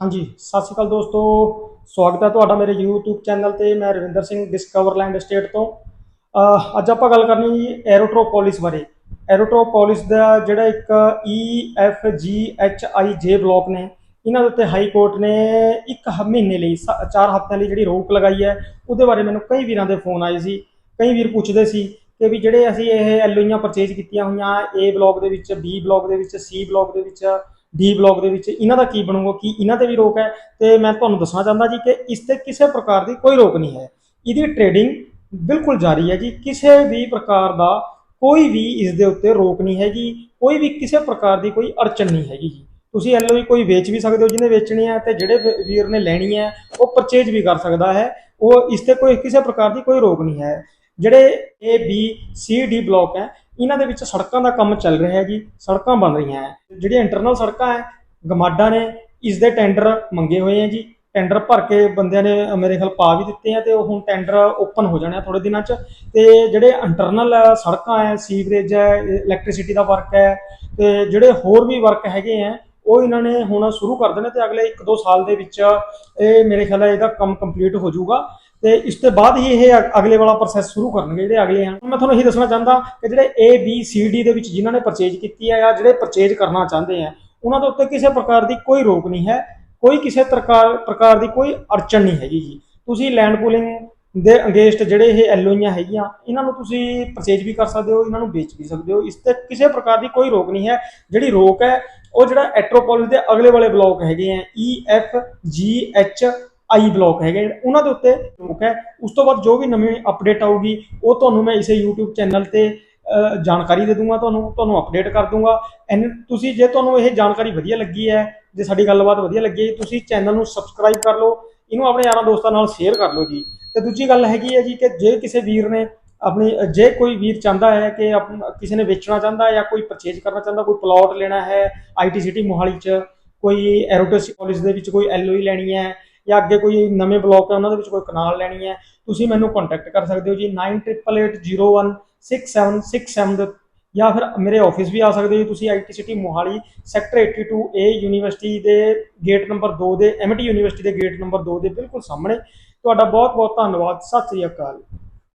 ਹਾਂਜੀ, ਸਤਿ ਸ਼੍ਰੀ ਅਕਾਲ ਦੋਸਤੋ। ਸਵਾਗਤ ਹੈ ਤੁਹਾਡਾ ਮੇਰੇ YouTube ਚੈਨਲ ਤੇ। ਮੈਂ ਰਵਿੰਦਰ ਸਿੰਘ ਡਿਸਕਵਰਲੈਂਡ ਸਟੇਟ ਤੋਂ। ਅੱਜ ਆਪਾਂ ਗੱਲ ਕਰਨੀ ਜੀ ਐਰੋਟ੍ਰੋਪੋਲਿਸ ਬਾਰੇ। ਐਰੋਟ੍ਰੋਪੋਲਿਸ ਦਾ ਜਿਹੜਾ ਇੱਕ E F G H I J block ਨੇ, ਇਹਨਾਂ ਦੇ ਉੱਤੇ ਹਾਈ ਕੋਰਟ ਨੇ ਇੱਕ ਮਹੀਨੇ ਲਈ 4 ਹਫ਼ਤਿਆਂ ਲਈ ਜਿਹੜੀ ਰੋਕ ਲਗਾਈ ਹੈ, ਉਹਦੇ ਬਾਰੇ ਮੈਨੂੰ ਕਈ ਵੀਰਾਂ ਦੇ ਫੋਨ ਆਏ ਸੀ, ਕਈ ਵੀਰ ਪੁੱਛਦੇ ਸੀ ਕਿ ਵੀ ਜਿਹੜੇ ਅਸੀਂ ਇਹ ਐਲਓਈਆਂ ਪਰਚੇਜ ਕੀਤੀਆਂ ਹੋਈਆਂ, A ਬਲਾਕ ਦੇ ਵਿੱਚ, B ਬਲਾਕ ਦੇ ਵਿੱਚ, C ਬਲਾਕ ਦੇ ਵਿੱਚ ਡੀ ਬਲਾਕ ਦੇ ਵਿੱਚ ਇਹਨਾਂ ਦਾ ਕੀ ਬਣੂਗਾ, ਕੀ ਇਹਨਾਂ ਤੇ ਵੀ ਰੋਕ ਹੈ? ਤੇ ਮੈਂ ਤੁਹਾਨੂੰ ਦੱਸਣਾ ਚਾਹੁੰਦਾ ਜੀ ਕਿ ਇਸ ਤੇ ਕਿਸੇ ਪ੍ਰਕਾਰ ਦੀ ਕੋਈ ਰੋਕ ਨਹੀਂ ਹੈ। ਇਹਦੀ ਟ੍ਰੇਡਿੰਗ ਬਿਲਕੁਲ ਜਾਰੀ ਹੈ ਜੀ। ਕਿਸੇ ਵੀ ਪ੍ਰਕਾਰ ਦਾ ਕੋਈ ਵੀ ਇਸ ਦੇ ਉੱਤੇ ਰੋਕ ਨਹੀਂ ਹੈਗੀ। ਕੋਈ ਵੀ ਕਿਸੇ ਪ੍ਰਕਾਰ ਦੀ ਕੋਈ ਅੜਚਨ ਨਹੀਂ ਹੈਗੀ ਜੀ। ਤੁਸੀਂ ਐਲਓਈ ਕੋਈ ਵੇਚ ਵੀ ਸਕਦੇ ਹੋ ਜਿਹਨੇ ਵੇਚਣੀ ਹੈ ਤੇ ਜਿਹੜੇ ਵੀ- ਵੀਰ ਨੇ ਲੈਣੀ ਹੈ, ਉਹ ਪਰਚੇਜ ਵੀ ਕਰ ਸਕਦਾ ਹੈ। ਉਹ ਇਸ ਤੇ ਕੋਈ, ਕਿਸੇ ਪ੍ਰਕਾਰ ਦੀ ਕੋਈ ਰੋਕ ਨਹੀਂ ਹੈ। ਜਿਹੜੇ A B C D block ਹੈ ਇਹਨਾਂ ਦੇ ਵਿੱਚ ਸੜਕਾਂ ਦਾ ਕੰਮ ਚੱਲ ਰਿਹਾ ਹੈ ਜੀ, ਸੜਕਾਂ ਬਣ ਰਹੀਆਂ ਹੈ। ਜਿਹੜੀਆਂ ਇੰਟਰਨਲ ਸੜਕਾਂ ਹੈ, ਗਮਾਡਾ ਨੇ ਇਸ ਦੇ ਟੈਂਡਰ ਮੰਗੇ ਹੋਏ ਹੈ ਜੀ। ਟੈਂਡਰ ਭਰ ਕੇ ਬੰਦਿਆਂ ਨੇ ਮੇਰੇ ਖਿਆਲ ਪਾ ਵੀ ਦਿੱਤੇ ਆ ਤੇ ਉਹ ਹੁਣ ਟੈਂਡਰ ਓਪਨ ਹੋ ਜਾਣੇ ਆ ਥੋੜੇ ਦਿਨਾਂ 'ਚ। ਤੇ ਜਿਹੜੇ ਇੰਟਰਨਲ ਸੜਕਾਂ ਹੈ ਸੀਵਰੇਜ ਹੈ ਇਲੈਕਟ੍ਰਿਸਿਟੀ ਦਾ ਵਰਕ ਹੈ, ਤੇ ਜਿਹੜੇ ਹੋਰ ਵੀ ਵਰਕ ਹੈਗੇ ਆ ਉਹ ਇਹਨਾਂ ਨੇ ਹੁਣ ਸ਼ੁਰੂ ਕਰ ਦੇਣੇ ਤੇ ਅਗਲੇ 1-2 ਸਾਲ ਦੇ ਵਿੱਚ ਇਹ ਮੇਰੇ ਖਿਆਲ ਹੈ ਇਹਦਾ ਕੰਮ ਕੰਪਲੀਟ ਹੋ ਜਾਊਗਾ। ਤੇ ਇਸ ਤੋਂ ਬਾਅਦ ਹੀ ਇਹ ਅਗਲੇ ਵਾਲਾ ਪ੍ਰੋਸੈਸ ਸ਼ੁਰੂ ਕਰਨਗੇ ਜਿਹੜੇ ਅਗਲੇ ਹਨ। ਮੈਂ ਤੁਹਾਨੂੰ ਇਹ ਦੱਸਣਾ ਚਾਹੁੰਦਾ ਕਿ ਜਿਹੜੇ A, B, C, D ਦੇ ਵਿੱਚ ਜਿਨ੍ਹਾਂ ਨੇ ਪਰਚੇਜ ਕੀਤੀ ਹੈ ਜਾਂ ਜਿਹੜੇ ਪਰਚੇਜ ਕਰਨਾ ਚਾਹੁੰਦੇ ਆ ਉਹਨਾਂ ਦੇ ਉੱਤੇ ਕਿਸੇ ਪ੍ਰਕਾਰ ਦੀ ਕੋਈ ਰੋਕ ਨਹੀਂ ਹੈ, ਕੋਈ ਕਿਸੇ ਪ੍ਰਕਾਰ ਪ੍ਰਕਾਰ ਦੀ ਕੋਈ ਅੜਚਨ ਨਹੀਂ ਹੈਗੀ ਜੀ। ਤੁਸੀਂ ਲੈਂਡ ਪੂਲਿੰਗ ਦੇ ਅਗੇਂਸਟ ਜਿਹੜੇ ਇਹ ਐਲਓਈਆਂ ਹੈਗੀਆਂ, ਇਹਨਾਂ ਨੂੰ ਤੁਸੀਂ ਪਰਚੇਜ ਵੀ ਕਰ ਸਕਦੇ ਹੋ, ਇਹਨਾਂ ਨੂੰ ਵੇਚ ਵੀ ਸਕਦੇ ਹੋ। ਇਸ ਤੇ ਕਿਸੇ ਪ੍ਰਕਾਰ ਦੀ ਕੋਈ ਰੋਕ ਨਹੀਂ ਹੈ। ਜਿਹੜੀ ਰੋਕ ਹੈ, ਉਹ ਜਿਹੜਾ ਐਟਰੋਪੋਲਿਸ ਦੇ ਅਗਲੇ ਵਾਲੇ ਬਲਾਕ ਹੈਗੇ ਆ E F G H I block ਹੈਗੇ। ਉਹਨਾਂ ਦੇ ਉੱਤੇ ਰੋਕ ਹੈ। ਉਸ ਤੋਂ ਬਾਅਦ ਜੋ ਵੀ ਨਵੀਂ ਅਪਡੇਟ ਆਊਗੀ, ਉਹ ਤੁਹਾਨੂੰ ਮੈਂ ਇਸੇ YouTube ਚੈਨਲ ਤੇ ਜਾਣਕਾਰੀ ਦੇ ਦੂੰਗਾ ਤੁਹਾਨੂੰ। ਤੁਹਾਨੂੰ ਅਪਡੇਟ ਕਰ ਦੂੰਗਾ। ਐਨ, ਤੁਸੀਂ ਜੇ ਤੁਹਾਨੂੰ ਇਹ ਜਾਣਕਾਰੀ ਵਧੀਆ ਲੱਗੀ ਹੈ, ਜੇ ਸਾਡੀ ਗੱਲਬਾਤ ਵਧੀਆ ਲੱਗੀ ਹੈ, ਤੁਸੀਂ ਚੈਨਲ ਨੂੰ ਸਬਸਕ੍ਰਾਈਬ ਕਰ ਲਓ। ਇਹਨੂੰ ਆਪਣੇ ਯਾਰਾਂ ਦੋਸਤਾਂ ਨਾਲ ਸ਼ੇਅਰ ਕਰ ਲਓ ਜੀ। ਤੇ ਦੂਜੀ ਗੱਲ ਹੈਗੀ ਹੈ ਜੀ ਕਿ ਜੇ ਕਿਸੇ ਵੀਰ ਨੇ ਆਪਣੀ, ਜੇ ਕੋਈ ਵੀਰ ਚਾਹੁੰਦਾ ਹੈ ਕਿ ਆਪਣਾ- ਕਿਸੇ ਨੇ ਵੇਚਣਾ ਚਾਹੁੰਦਾ ਜਾਂ ਕੋਈ ਪਰਚੇਜ ਕਰਨਾ ਚਾਹੁੰਦਾ, ਕੋਈ ਪਲਾਟ ਲੈਣਾ ਹੈ ਆਈਟੀ ਸਿਟੀ ਮੋਹਾਲੀ 'ਚ, ਕੋਈ ਐਰੋਟਸ ਕਾਲਜ ਦੇ ਵਿੱਚ ਕੋਈ ਐਲਓਈ ਲੈਣੀ ਹੈ ਜਾਂ ਅੱਗੇ ਕੋਈ ਨਵੇਂ ਬਲਾਕ ਹੈ ਉਹਨਾਂ ਦੇ ਵਿੱਚ ਕੋਈ ਕਨਾਲ ਲੈਣੀ ਹੈ, ਤੁਸੀਂ ਮੈਨੂੰ ਕੰਟੈਕਟ ਕਰ ਸਕਦੇ ਹੋ ਜੀ 9888016767 ਦੇ ਜਾਂ ਫਿਰ ਮੇਰੇ ਆਫਿਸ ਵੀ ਆ ਸਕਦੇ ਹੋ ਜੀ, ਤੁਸੀਂ IT city Mohali sector 82 A university ਦੇ ਗੇਟ ਨੰਬਰ 2 ਦੇ ਐਮਟੀ ਯੂਨੀਵਰਸਿਟੀ ਦੇ ਗੇਟ ਨੰਬਰ 2 ਦੇ ਬਿਲਕੁਲ ਸਾਹਮਣੇ। ਤੁਹਾਡਾ ਬਹੁਤ ਬਹੁਤ ਧੰਨਵਾਦ, ਸਤਿ ਸ੍ਰੀ ਅਕਾਲ।